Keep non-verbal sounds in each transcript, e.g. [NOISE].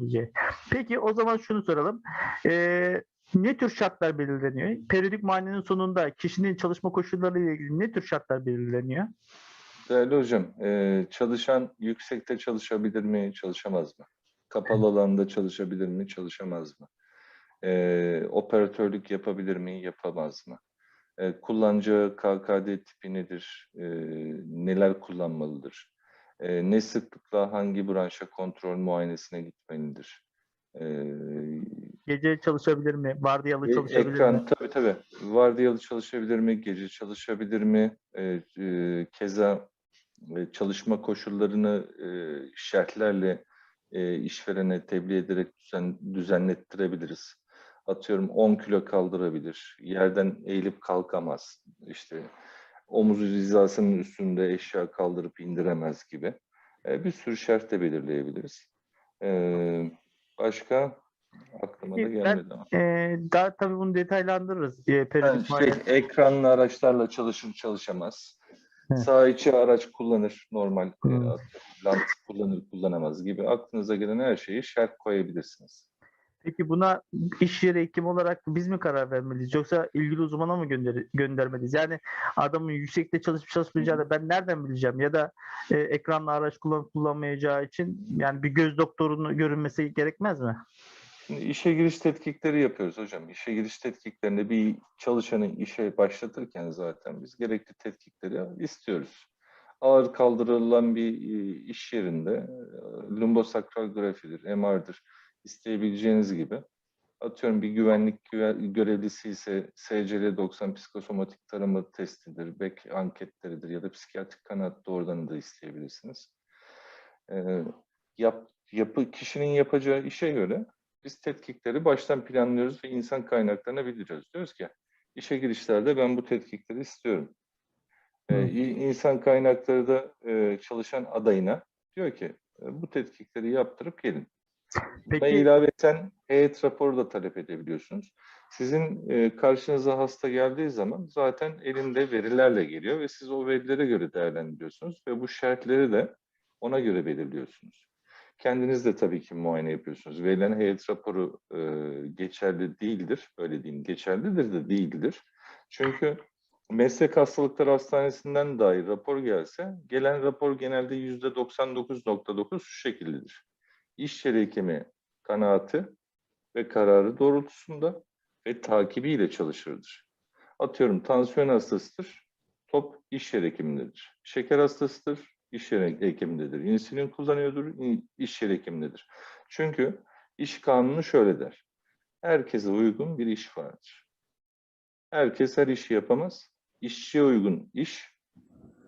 yapabileceği. Peki o zaman şunu soralım. Ee, ne tür şartlar belirleniyor? Periyodik muayenenin sonunda kişinin çalışma koşulları ile ilgili ne tür şartlar belirleniyor? Değerli hocam, e, çalışan yüksekte çalışabilir mi, çalışamaz mı? Kapalı alanda çalışabilir mi, çalışamaz mı? E, operatörlük yapabilir mi, yapamaz mı? E, kullanacağı KKD tipi nedir? Neler kullanmalıdır? E, ne sıklıkla hangi branşa kontrol muayenesine gitmelidir? E, Gece çalışabilir mi? Vardiyalı e, çalışabilir Ekran, mi? tabii tabii. Vardiyalı çalışabilir mi? Gece çalışabilir mi? E, e, keza e, çalışma koşullarını e, şartlarla e, işverene tebliğ ederek düzen, düzenlettirebiliriz. Atıyorum 10 kilo kaldırabilir, yerden eğilip kalkamaz, işte omuz hizasının üstünde eşya kaldırıp indiremez gibi e, bir sürü şart da belirleyebiliriz. E, başka aklıma da ben- gelmedi ama. Ee, daha tabii bunu detaylandırırız. Yani şey, ekranlı araçlarla çalışır çalışamaz. Sağ içi araç kullanır normal. e, Hı. lant kullanır kullanamaz gibi aklınıza gelen her şeyi şart koyabilirsiniz. Peki buna iş yeri hekim olarak biz mi karar vermeliyiz yoksa ilgili uzmana mı gönder göndermeliyiz? Yani adamın yüksekte çalışıp çalışmayacağını ben nereden bileceğim? Ya da e, ekranlı araç kullanıp kullanmayacağı için yani bir göz doktorunun görünmesi gerekmez mi? Şimdi işe giriş tetkikleri yapıyoruz hocam. İşe giriş tetkiklerinde bir çalışanı işe başlatırken zaten biz gerekli tetkikleri istiyoruz. Ağır kaldırılan bir e, iş yerinde e, lumbosakral grafidir, MR'dır isteyebileceğiniz gibi. Atıyorum bir güvenlik güve- görevlisi ise SCL 90 psikosomatik tarama testidir, bek anketleridir ya da psikiyatrik kanaat doğrudan da isteyebilirsiniz. Ee, yap, yapı, kişinin yapacağı işe göre biz tetkikleri baştan planlıyoruz ve insan kaynaklarına bildiriyoruz. Diyoruz ki işe girişlerde ben bu tetkikleri istiyorum. Ee, insan kaynakları da e, çalışan adayına diyor ki e, bu tetkikleri yaptırıp gelin. Buna Peki ilaveten heyet raporu da talep edebiliyorsunuz. Sizin e, karşınıza hasta geldiği zaman zaten elinde verilerle geliyor ve siz o verilere göre değerlendiriyorsunuz ve bu şartları da ona göre belirliyorsunuz. Kendiniz de tabii ki muayene yapıyorsunuz. Verilen heyet raporu e, geçerli değildir. Öyle diyeyim, geçerlidir de değildir. Çünkü meslek hastalıkları hastanesinden dahi rapor gelse, gelen rapor genelde yüzde 99.9 şu şekildedir. İş yeri hekimi kanaati ve kararı doğrultusunda ve takibiyle çalışırdır. Atıyorum tansiyon hastasıdır, top iş yeri hekimindedir. Şeker hastasıdır, iş yeri hekimindedir. İnsülin kullanıyordur, iş hekimindedir. Çünkü iş kanunu şöyle der. Herkese uygun bir iş vardır. Herkes her işi yapamaz. İşçiye uygun iş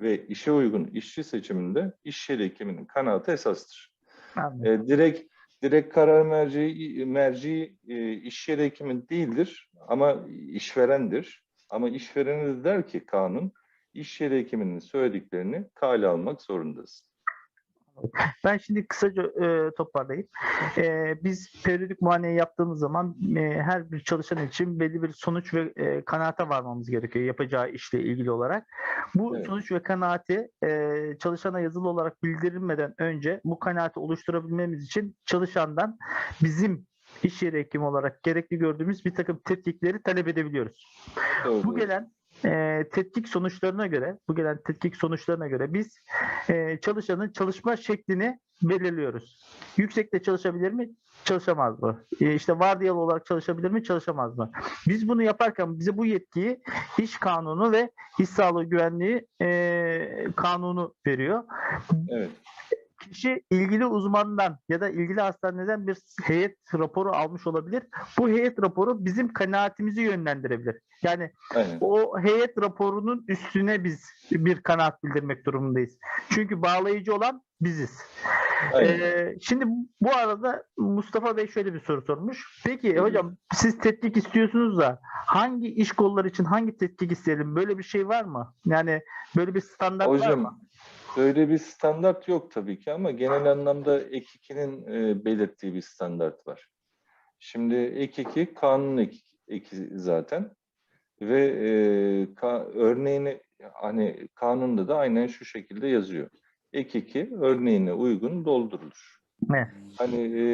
ve işe uygun işçi seçiminde iş yeri hekiminin kanaati esastır. Anladım. E, direkt direkt karar merci merci e, iş yeri hekimi değildir ama işverendir. Ama işverene de der ki kanun iş yeri hekiminin söylediklerini kale almak zorundasın. Ben şimdi kısaca e, toparlayayım. E, biz periyodik muayene yaptığımız zaman e, her bir çalışan için belli bir sonuç ve e, kanaate varmamız gerekiyor yapacağı işle ilgili olarak. Bu Evet. sonuç ve kanaati e, çalışana yazılı olarak bildirilmeden önce bu kanaati oluşturabilmemiz için çalışandan bizim iş yeri hekimi olarak gerekli gördüğümüz bir takım tetkikleri talep edebiliyoruz. Doğru. Bu gelen e, tetkik sonuçlarına göre, bu gelen tetkik sonuçlarına göre biz e, çalışanın çalışma şeklini belirliyoruz. Yüksekte çalışabilir mi? Çalışamaz mı? E, işte vardiyalı olarak çalışabilir mi? Çalışamaz mı? Biz bunu yaparken bize bu yetkiyi iş kanunu ve iş sağlığı güvenliği e, kanunu veriyor. Evet. Kişi ilgili uzmandan ya da ilgili hastaneden bir heyet raporu almış olabilir. Bu heyet raporu bizim kanaatimizi yönlendirebilir. Yani Aynen. o heyet raporunun üstüne biz bir kanaat bildirmek durumundayız. Çünkü bağlayıcı olan biziz. Aynen. Ee, şimdi bu arada Mustafa Bey şöyle bir soru sormuş. Peki hocam siz tetkik istiyorsunuz da hangi iş kolları için hangi tetkik isteyelim? Böyle bir şey var mı? Yani böyle bir standart var mı? Böyle bir standart yok tabii ki ama genel anlamda ek 2'nin e, belirttiği bir standart var. Şimdi ek 2 kanun ek, eki zaten ve e, ka, örneğini hani kanunda da aynen şu şekilde yazıyor. Ek 2 örneğine uygun doldurulur. Ne? Hani e,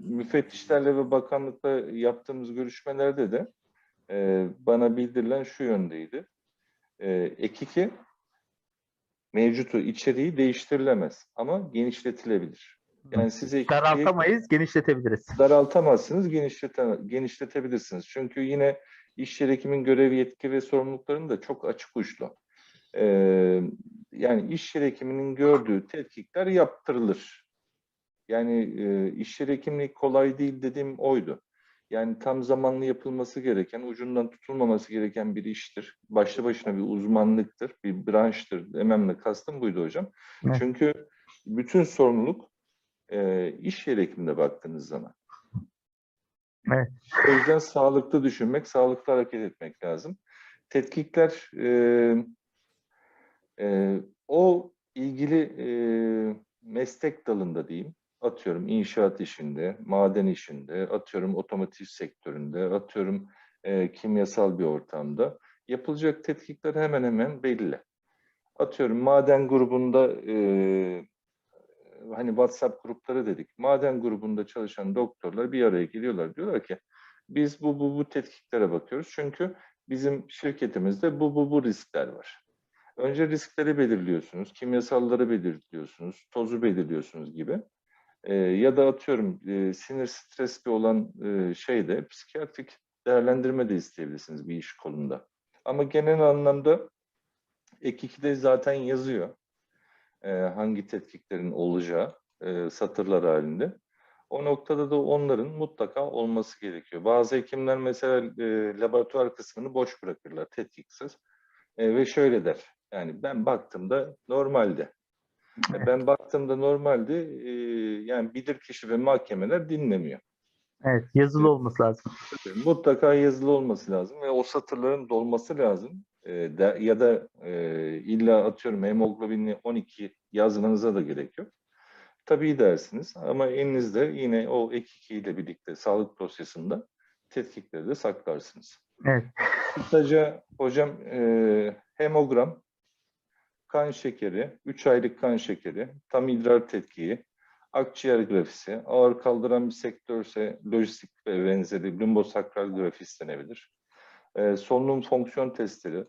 müfettişlerle ve bakanlıkla yaptığımız görüşmelerde de e, bana bildirilen şu yöndeydi. E, ek 2 mevcutu içeriği değiştirilemez ama genişletilebilir. Yani size 2'yi Daraltamayız, genişletebiliriz. daraltamazsınız, genişlete, genişletebilirsiniz. Çünkü yine iş yeri hekimin görev yetki ve sorumluluklarının da çok açık uçlu. Ee, yani iş yeri hekiminin gördüğü tetkikler yaptırılır. Yani e, iş yeri hekimliği kolay değil dediğim oydu. Yani tam zamanlı yapılması gereken, ucundan tutulmaması gereken bir iştir. Başlı başına bir uzmanlıktır, bir branştır dememle kastım buydu hocam. Evet. Çünkü bütün sorumluluk e, iş yeri hekimine baktığınız zaman. Evet. O yüzden sağlıklı düşünmek, sağlıklı hareket etmek lazım. Tetkikler e, e, o ilgili e, meslek dalında diyeyim, atıyorum inşaat işinde, maden işinde, atıyorum otomotiv sektöründe, atıyorum e, kimyasal bir ortamda yapılacak tetkikler hemen hemen belli. Atıyorum maden grubunda e, hani WhatsApp grupları dedik. Maden grubunda çalışan doktorlar bir araya geliyorlar. Diyorlar ki biz bu bu bu tetkiklere bakıyoruz. Çünkü bizim şirketimizde bu bu bu riskler var. Önce riskleri belirliyorsunuz, kimyasalları belirliyorsunuz, tozu belirliyorsunuz gibi. Ee, ya da atıyorum e, sinir stresli olan e, şeyde psikiyatrik değerlendirme de isteyebilirsiniz bir iş kolunda. Ama genel anlamda ek 2'de zaten yazıyor e, hangi tetkiklerin olacağı e, satırlar halinde. O noktada da onların mutlaka olması gerekiyor. Bazı hekimler mesela e, laboratuvar kısmını boş bırakırlar tetkiksiz E, ve şöyle der. Yani ben baktığımda normalde. E, Ben baktığımda normalde e, yani bilirkişi ve mahkemeler dinlemiyor. Evet, yazılı olması lazım. Mutlaka yazılı olması lazım ve o satırların dolması lazım. E, de- ya da e, illa atıyorum hemoglobini 12 yazmanıza da gerek yok. Tabii dersiniz ama elinizde yine o ek 2 ile birlikte sağlık dosyasında tetkikleri de saklarsınız. Evet. Kısaca hocam e, hemogram, kan şekeri, 3 aylık kan şekeri, tam idrar tetkiği, akciğer grafisi, ağır kaldıran bir sektörse lojistik ve benzeri lumbosakral grafi istenebilir. E, solunum fonksiyon testleri,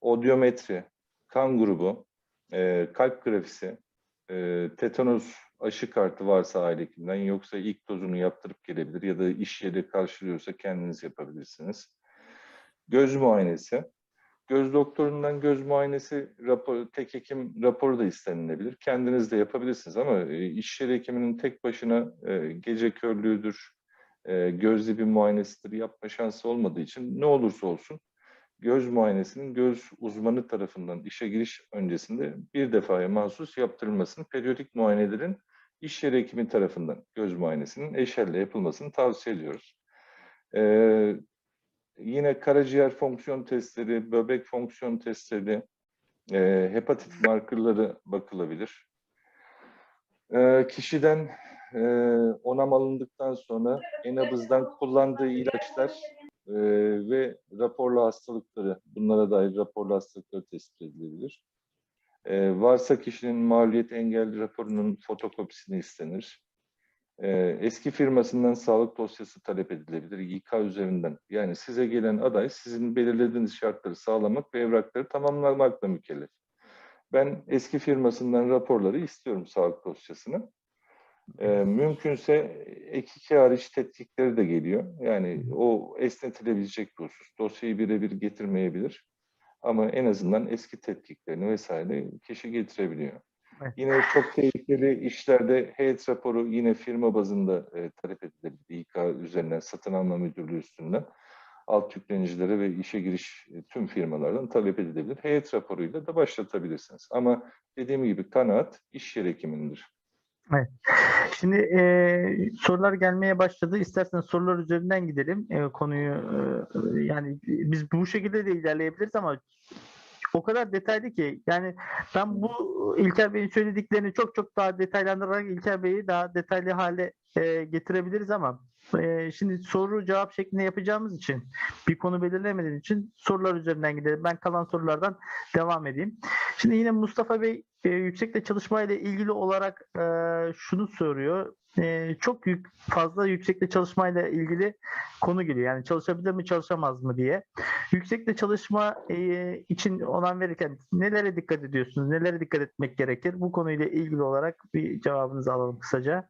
odiometri, kan grubu, e, kalp grafisi, e, tetanos aşı kartı varsa aile hekiminden yoksa ilk dozunu yaptırıp gelebilir ya da iş yeri karşılıyorsa kendiniz yapabilirsiniz. Göz muayenesi, göz doktorundan göz muayenesi rapor, tek hekim raporu da istenilebilir. Kendiniz de yapabilirsiniz ama e, iş yeri hekiminin tek başına e, gece körlüğüdür, e, gözlü bir muayenesidir yapma şansı olmadığı için ne olursa olsun göz muayenesinin göz uzmanı tarafından işe giriş öncesinde bir defaya mahsus yaptırılmasını, periyodik muayenelerin iş yeri hekimi tarafından göz muayenesinin eşelle yapılmasını tavsiye ediyoruz. Ee, yine karaciğer fonksiyon testleri, böbrek fonksiyon testleri, e, hepatit markerları bakılabilir. Ee, kişiden e, onam alındıktan sonra enabızdan kullandığı ilaçlar e, ve raporlu hastalıkları, bunlara dair raporlu hastalıkları tespit edilebilir. E, varsa kişinin mağlubiyet engelli raporunun fotokopisini istenir. E, eski firmasından sağlık dosyası talep edilebilir İK üzerinden. Yani size gelen aday sizin belirlediğiniz şartları sağlamak ve evrakları tamamlamakla mükellef. Ben eski firmasından raporları istiyorum sağlık dosyasını. E, mümkünse ek iki hariç tetkikleri de geliyor. Yani o esnetilebilecek bir husus. Dosyayı birebir getirmeyebilir. Ama en azından eski tetkiklerini vesaire kişi getirebiliyor. Evet. [LAUGHS] Yine çok tehlikeli işlerde heyet raporu yine firma bazında e, talep edilebilir. İK üzerinden, satın alma müdürlüğü üstünden alt yüklenicilere ve işe giriş e, tüm firmalardan talep edilebilir. Heyet raporuyla da başlatabilirsiniz. Ama dediğim gibi kanaat iş yeri hekimindir. Şimdi e, sorular gelmeye başladı. İsterseniz sorular üzerinden gidelim. E, konuyu e, yani biz bu şekilde de ilerleyebiliriz ama o kadar detaylı ki yani ben bu İlker Bey'in söylediklerini çok çok daha detaylandırarak İlker Bey'i daha detaylı hale e, getirebiliriz ama e, şimdi soru cevap şeklinde yapacağımız için bir konu belirlemediğim için sorular üzerinden gidelim. Ben kalan sorulardan devam edeyim. Şimdi yine Mustafa Bey e, yüksekte çalışma ile ilgili olarak e, şunu soruyor. E, çok yük, fazla yüksekte çalışma ile ilgili konu geliyor. Yani çalışabilir mi çalışamaz mı diye. Yüksekte çalışma e, için olan verirken nelere dikkat ediyorsunuz? Nelere dikkat etmek gerekir? Bu konuyla ilgili olarak bir cevabınızı alalım kısaca.